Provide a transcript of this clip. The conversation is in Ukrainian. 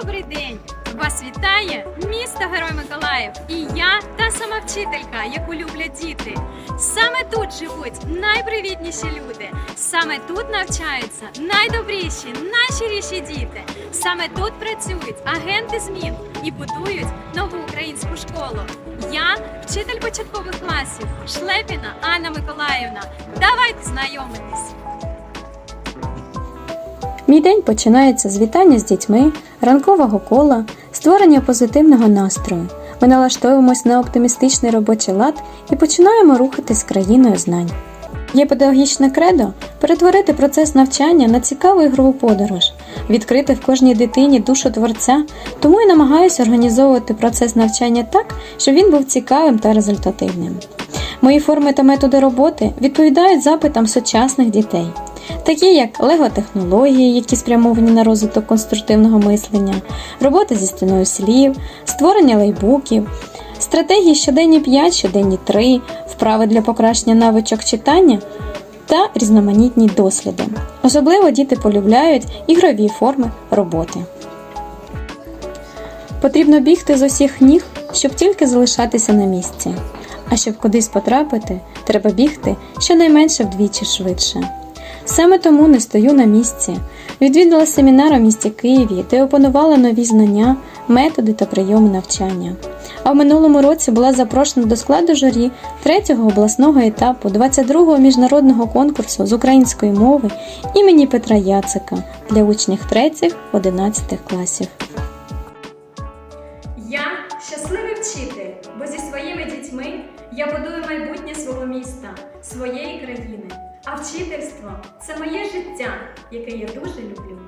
Добрий день! Вас вітає місто Герой Миколаїв і я та сама вчителька, яку люблять діти. Саме тут живуть найпривітніші люди. Саме тут навчаються найдобріші, найщиріші діти. Саме тут працюють агенти змін і будують нову українську школу. Я вчитель початкових класів Шлепіна Анна Миколаївна. Давайте знайомитись! Мій день починається з вітання з дітьми, ранкового кола, створення позитивного настрою. Ми налаштовуємось на оптимістичний робочий лад і починаємо рухатись країною знань. Є педагогічне кредо перетворити процес навчання на цікаву ігрову подорож, відкрити в кожній дитині душу творця, тому і намагаюся організовувати процес навчання так, щоб він був цікавим та результативним. Мої форми та методи роботи відповідають запитам сучасних дітей, такі як лего-технології, які спрямовані на розвиток конструктивного мислення, робота зі стіною слів, створення лейбуків, стратегії щоденні 5, щоденні 3, вправи для покращення навичок читання та різноманітні досліди. Особливо діти полюбляють ігрові форми роботи. Потрібно бігти з усіх ніг, щоб тільки залишатися на місці. А щоб кудись потрапити, треба бігти щонайменше вдвічі швидше. Саме тому не стою на місці. Відвідала семінар у місті Києві, де опанувала нові знання, методи та прийоми навчання. А в минулому році була запрошена до складу журі третього обласного етапу 22-го міжнародного конкурсу з української мови імені Петра Яцика для учнів 3-11 класів. Щасливий вчитель, бо зі своїми дітьми я будую майбутнє свого міста, своєї країни. А вчительство це моє життя, яке я дуже люблю.